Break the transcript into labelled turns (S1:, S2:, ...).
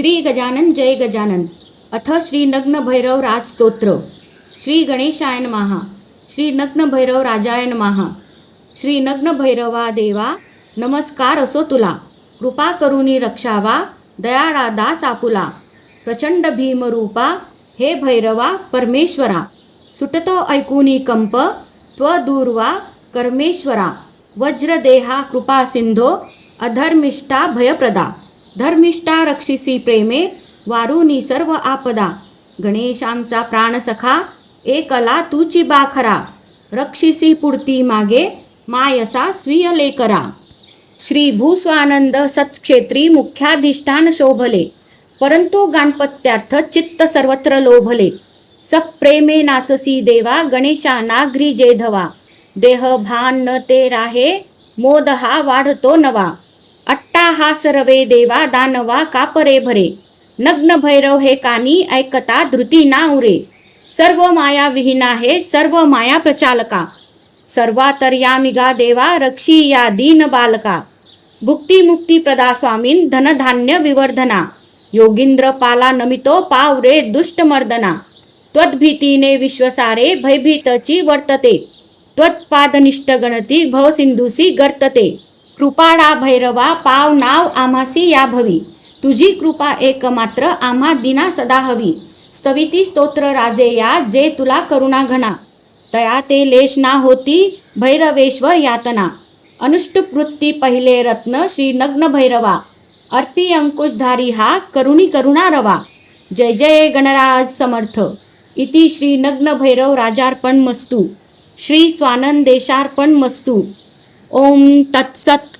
S1: श्री गजानन जय गजानन. अथ श्री नग्न भैरव राज स्तोत्र. श्री गणेशायन महा श्री नग्न भैरव राजायन महा श्री नग्न भैरवा देवा नमस्कार असो तुला. कृपा करुणी रक्षावा दयाळा दास आपुला. प्रचंड भीमरूपा हे भैरवा परमेश्वरा. सुटतो ऐकुनी कंप त्वदूर्वा कर्मेश्वरा. वज्रदेहा कृपा सिंधो अधर्मिष्ठा भयप्रदा. धर्मिष्ठा रक्षिसी प्रेमे वारुनी सर्व आपदा। गणेशांचा प्राणसखा एकला तुची बाखरा रक्षिसी पुढती मागे मायसा स्वीय लेकरा श्री भूस्वानंद सत्क्षेत्री मुख्याधिष्ठान शोभले। परंतु गाणपत्यार्थ चित्त सर्वत्र लोभले। सप्रेमे नाचसी देवा गणेशा नागरी जेधवा देह भान न ते राहे मोद हा वाढतो नवा। हा सरवे देवा दानवा कापरे भरे. नग्न भैरव हे कानी ऐकता धृती ना उरे सर्व माया विहीना हे सर्व माया प्रचालका. सर्वातर्यामिगा देवा रक्षी या दीन बालका. भुक्ती मुक्ती प्रदा स्वामीन धनधान्य विवर्धना. योगिंद्र पाला नमितो पावरे दुष्टमर्दना. त्वद्भीतीने विश्वसारे भयभीतची वर्तते. त्वत्पादनिष्ठ गणती भवसिंधुसी गर्तते. कृपाळा भैरवा पाव नाव आम्हासी या भवी. तुझी कृपा एकमात्र आम्हा दिना सदा हवी. स्तविती स्तोत्र राजे या जे तुला करुणा घना तया ते लेश ना होती भैरवेश्वर यातना. अनुष्टवृत्ती पहिले रत्न श्री नग्न भैरवा. अर्पी अंकुशधारी हा करुणी करुणा रवा. जय जय गणराज समर्थ. इति श्री नग्न Bhairav राजार्पण मस्तू. Shri स्वानंदेशार्पण मस्तू. Om Tat Sat